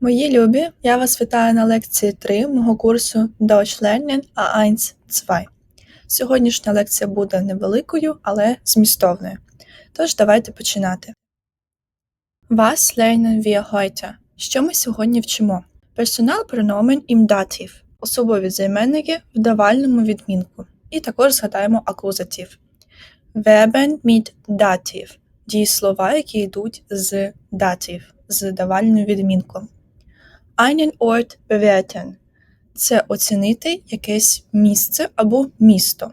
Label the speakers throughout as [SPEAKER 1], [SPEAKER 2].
[SPEAKER 1] Мої любі, я вас вітаю на лекції 3 мого курсу Deutsch Lernen A1 2. Сьогоднішня лекція буде невеликою, але змістовною. Тож давайте починати. Was lernen wir heute? Що ми сьогодні вчимо? Персонал-прономен im Dativ, особові займенники в давальному відмінку. І також згадаємо акузатив. Verben mit Dativ – дієслова, які йдуть з датів, з давальним відмінком. Einen Ort bewerten – це оцінити якесь місце або місто.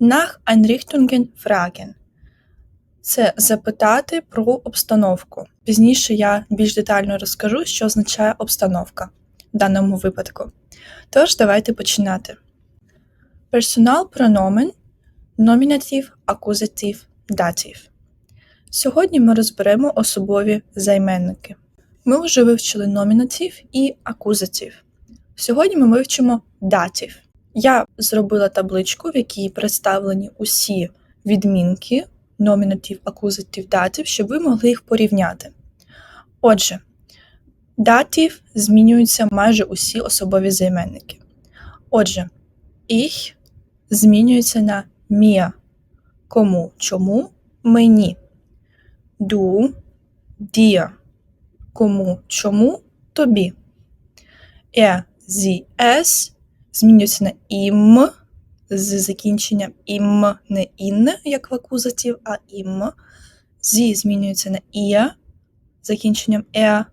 [SPEAKER 1] Nach Einrichtungen fragen – це запитати про обстановку. Пізніше я більш детально розкажу, що означає обстановка в даному випадку. Тож, давайте починати. Персонал прономен, номінатив, акузатив, датив. Сьогодні ми розберемо особові займенники. Ми вже вивчили номінатив і акузатив. Сьогодні ми вивчимо датив. Я зробила табличку, в якій представлені усі відмінки номінатив, акузатив, датив, щоб ви могли їх порівняти. Отже, датив змінюються майже усі особові займенники. Отже, ich змінюється на mir. Кому, чому, мені. Du, dir кому, чому, тобі. Er, sie, es змінюється на ім з закінченням ім, не ін, як в акузатив, а ім. Sie змінюється на ihr, закінченням er.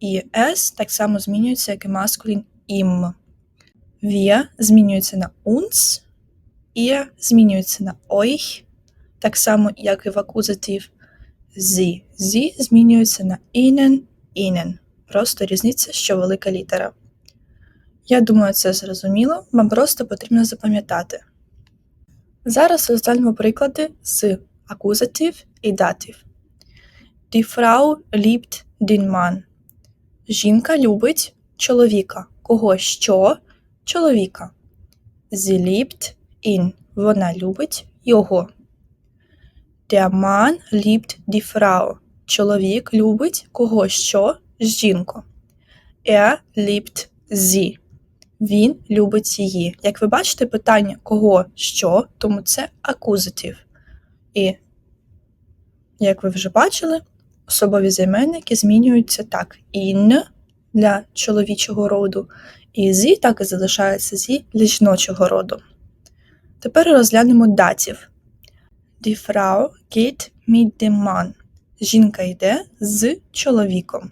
[SPEAKER 1] І es так само змінюється, як і маскулін ім. Wir змінюється на uns, ihr змінюється на euch, так само, як і в акузатив. Sie. Sie змінюється на ihnen, ihnen. Просто різниця, що велика літера. Я думаю, це зрозуміло, вам просто потрібно запам'ятати. Зараз розглянемо приклади з акузатив і датив. Die Frau liebt den Mann. Жінка любить чоловіка. Кого що? Чоловіка. Sie liebt ihn. Вона любить його. Der Mann liebt die Frau. Чоловік любить кого що? Жінку. Er liebt sie. Він любить її. Як ви бачите, питання кого що, тому це акузатив. І, як ви вже бачили, особові займенники змінюються так: in для чоловічого роду, і зі так і залишається зі для жіночого роду. Тепер розглянемо датів. Die Frau geht mit dem Mann. Жінка йде з чоловіком.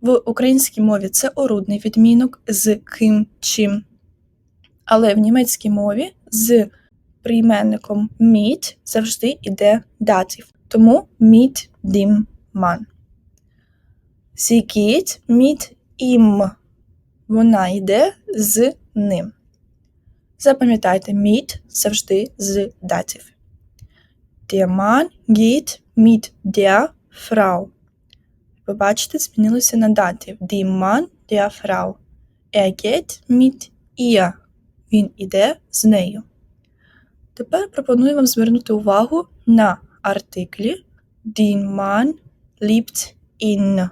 [SPEAKER 1] В українській мові це орудний відмінок з ким чим. Але в німецькій мові з прийменником mit завжди йде датив. Тому mit dem Mann. Sie geht mit ihm. Вона йде з ним. Запам'ятайте, mit завжди з датив. Der geht mit der Frau. Ви змінилося на датив. Die Mann der Frau. Er geht mit ihr. Він іде з нею. Тепер пропоную вам звернути увагу на артиклі Den Mann liebt ihn.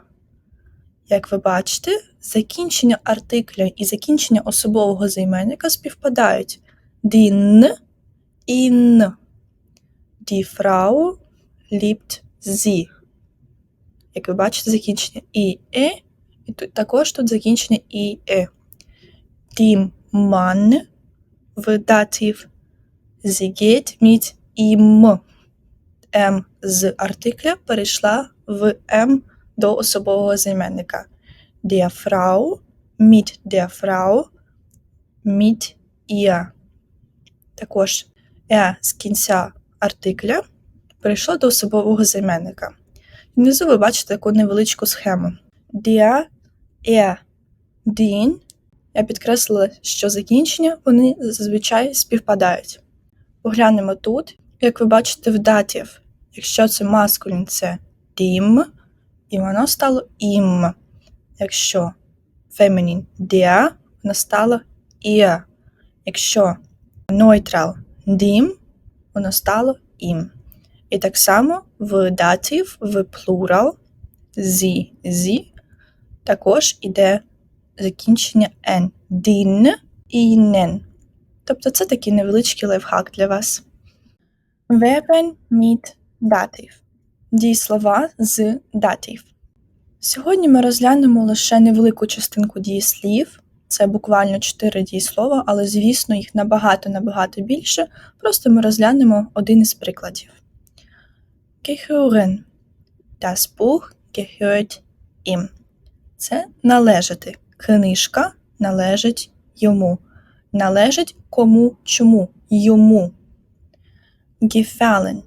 [SPEAKER 1] Як ви бачите, закінчення артикля і закінчення особового займенника співпадають. Den, in. Die Frau liebt sie. Як ви бачите, закінчення і е, і тут також тут закінчення і е. Die Mann в датив. Sie geht mit ihm. М з артикля перейшла в М до особового займенника. Der Frau, mit der Frau, mit ihr. Також е з кінця артикля перейшло до особового займенника. Внизу ви бачите таку невеличку схему. Der, er, den. Я підкреслила, що закінчення вони зазвичай співпадають. Поглянемо тут, як ви бачите, в датів. Якщо це маскулін, це dem, і воно стало im. Якщо фемінін der, воно стало ihr. Якщо neutral dem, воно стало ім. І так само в датив, в плурал зі, зі також іде закінчення «н» – «дін» і «нен». Тобто це такий невеличкий лайфхак для вас. Verben mit датив. Дієслова з датив. Сьогодні ми розглянемо лише невелику частинку дієслів. Це буквально 4 дієслова, але, звісно, їх набагато-набагато більше. Просто ми розглянемо один із прикладів. Gehören. Das Buch gehört ihm. Це належати. Книжка належить йому. Належить кому чому? Йому. Gefallen.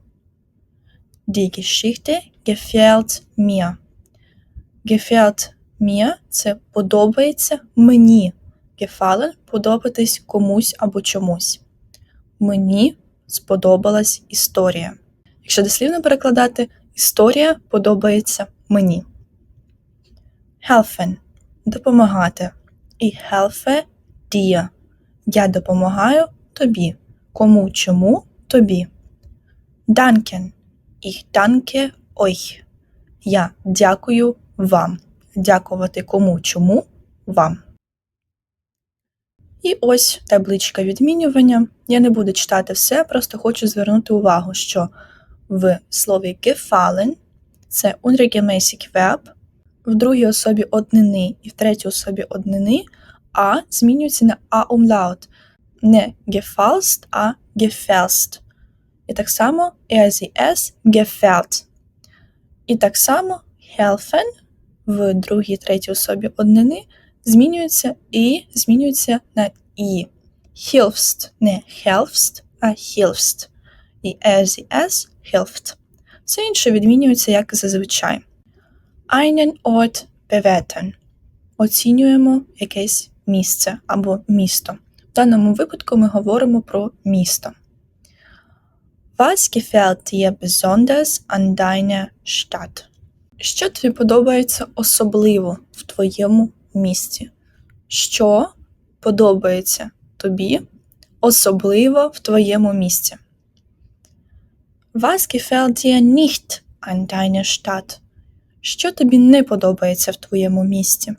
[SPEAKER 1] Die Geschichte gefällt mir. Gefällt mir – це подобається мені. Gefallen – подобатись комусь або чомусь. Мені сподобалась історія. Якщо дослівно перекладати, історія подобається мені. Helfen – допомагати. І helfe dir. Я допомагаю тобі. Кому чому тобі. Danken. Ich danke euch. Я дякую вам. Дякувати кому чому вам. І ось табличка відмінювання. Я не буду читати все, просто хочу звернути увагу, що в слові gefallen це unregelmäßig verb, в другій особі однини і в третій особі однини а змінюється на а умлаут. Не gefalst, а gefälst. І так само er, gefällt. І так само helfen в другій третій особі однини змінюється і змінюється на і. Hilfst, не helfst, а hilfst. І er, hilft. Все інше відмінюється як зазвичай. Einen Ort bewerten. Оцінюємо якесь місце або місто. В даному випадку ми говоримо про місто. Was gefällt dir besonders an deiner Stadt? Що тобі подобається особливо в твоєму місті? Що подобається тобі особливо в твоєму місті? Was gefällt dir nicht an deiner Stadt? Що тобі не подобається в твоєму місті?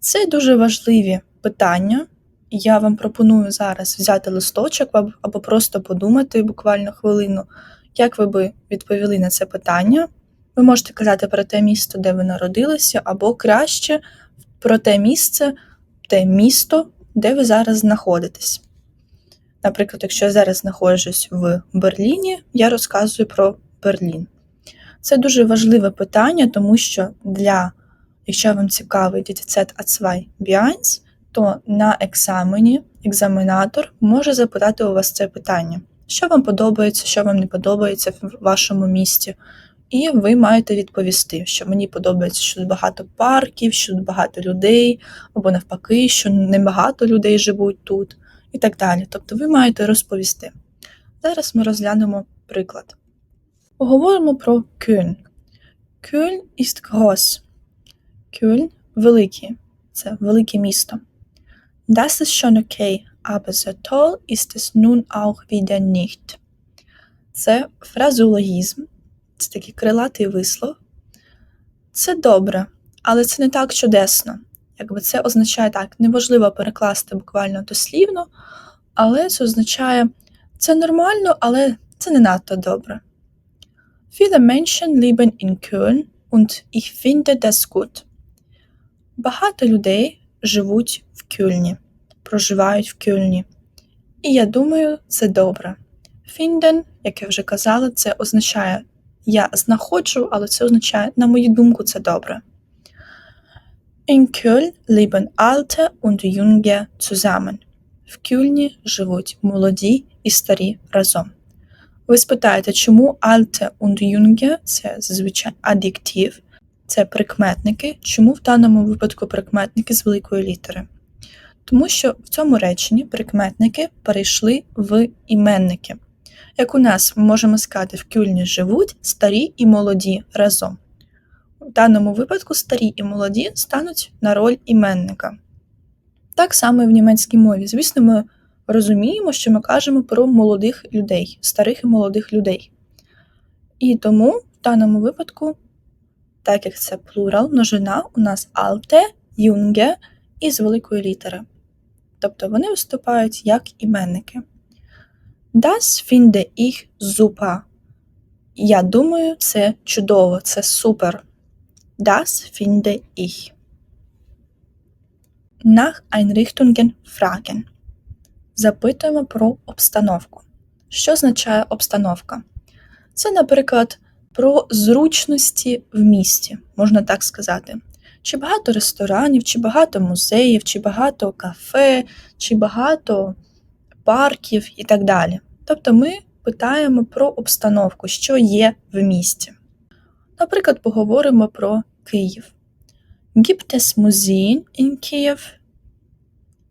[SPEAKER 1] Це дуже важливі питання. Я вам пропоную зараз взяти листочок або просто подумати буквально хвилину, як ви би відповіли на це питання. Ви можете казати про те місто, де ви народилися, або краще про те місце, те місто, де ви зараз знаходитесь. Наприклад, якщо я зараз знаходжусь в Берліні, я розказую про Берлін. Це дуже важливе питання, тому що для, якщо вам цікавий дітецет А2 B1, то на екзамені екзаменатор може запитати у вас це питання, що вам подобається, що вам не подобається в вашому місті. І ви маєте відповісти, що мені подобається, що тут багато парків, що тут багато людей, або навпаки, що небагато людей живуть тут, і так далі. Тобто ви маєте розповісти. Зараз ми розглянемо приклад. Поговоримо про Кюльн. Кюльн ist groß. Кюльн великий. Це велике місто. Das ist schon okay, aber so toll ist es nun auch wieder nicht. Це фразеологізм, це такий крилатий вислов. Це добре, але це не так чудесно. Якби це означає так, неможливо перекласти буквально дослівно, але це означає це нормально, але це не надто добре. Viele Menschen leben in Köln und ich finde das gut. Багато людей живуть в Кюльні, проживають в Кюльні. І я думаю, це добре. Finden, як я вже казала, це означає я знаходжу, але це означає, на мою думку, це добре. In Köln leben alte und junge zusammen. В Кюльні живуть молоді і старі разом. Ви спитаєте, чому alte und junge – це зазвичай ад'єктив, це прикметники. Чому в даному випадку прикметники з великої літери? Тому що в цьому реченні прикметники перейшли в іменники. Як у нас ми можемо сказати, в кюльні живуть старі і молоді разом. В даному випадку старі і молоді стануть на роль іменника. Так само і в німецькій мові. Звісно, ми розуміємо, що ми кажемо про молодих людей, старих і молодих людей. І тому в даному випадку Так як це плурал, множина, у нас alte, і з великої літери. Тобто вони виступають як іменники. Das finde ich super. Я думаю, це чудово, це супер. Das finde ich. Nach Einrichtungen fragen. Запитуємо про обстановку. Що означає обстановка? Це, наприклад, про зручності в місті, можна так сказати. Чи багато ресторанів, чи багато музеїв, чи багато кафе, чи багато парків і так далі. Тобто ми питаємо про обстановку, що є в місті. Наприклад, поговоримо про Київ. Gibt es Museen in Kiew?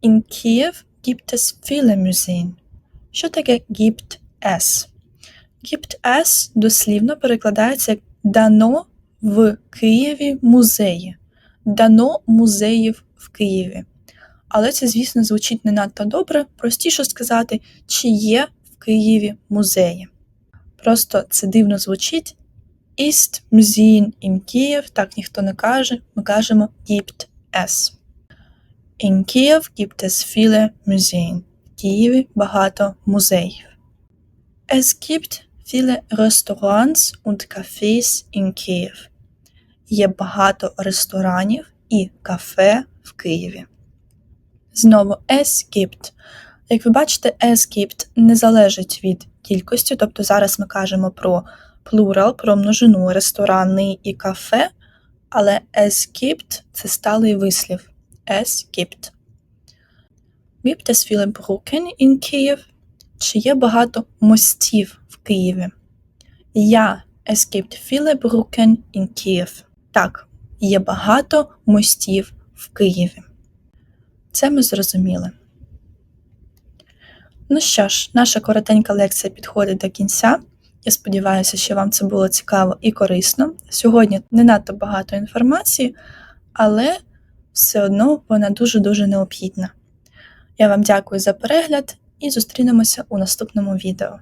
[SPEAKER 1] In Kiew gibt es viele Museen. Що таке gibt es? Gibt es дослівно перекладається як дано в Києві музеї. Дано музеїв в Києві. Але це, звісно, звучить не надто добре. Простіше сказати, чи є в Києві музеї. Просто це дивно звучить. Ist Museen in Kiew, так ніхто не каже, ми кажемо gibt es. In Kiev gibt es viele Museen. В Києві багато музеїв. Es gibt viele Restaurants und Cafés in Kiev. Є багато ресторанів і кафе в Києві. Знову gibt. Як ви бачите, gibt не залежить від кількості, тобто зараз ми кажемо про плурал, про множину ресторанний і кафе, але gibt – це сталий вислів. Es gibt. Es viele Brücken in Kiev? Чи є багато мостів в Києві? Ja, es gibt viele Brücken in Kiev. Так, є багато мостів в Києві. Це ми зрозуміли. Ну що ж, наша коротенька лекція підходить до кінця. Я сподіваюся, що вам це було цікаво і корисно. Сьогодні не надто багато інформації, але все одно вона дуже-дуже необхідна. Я вам дякую за перегляд і зустрінемося у наступному відео.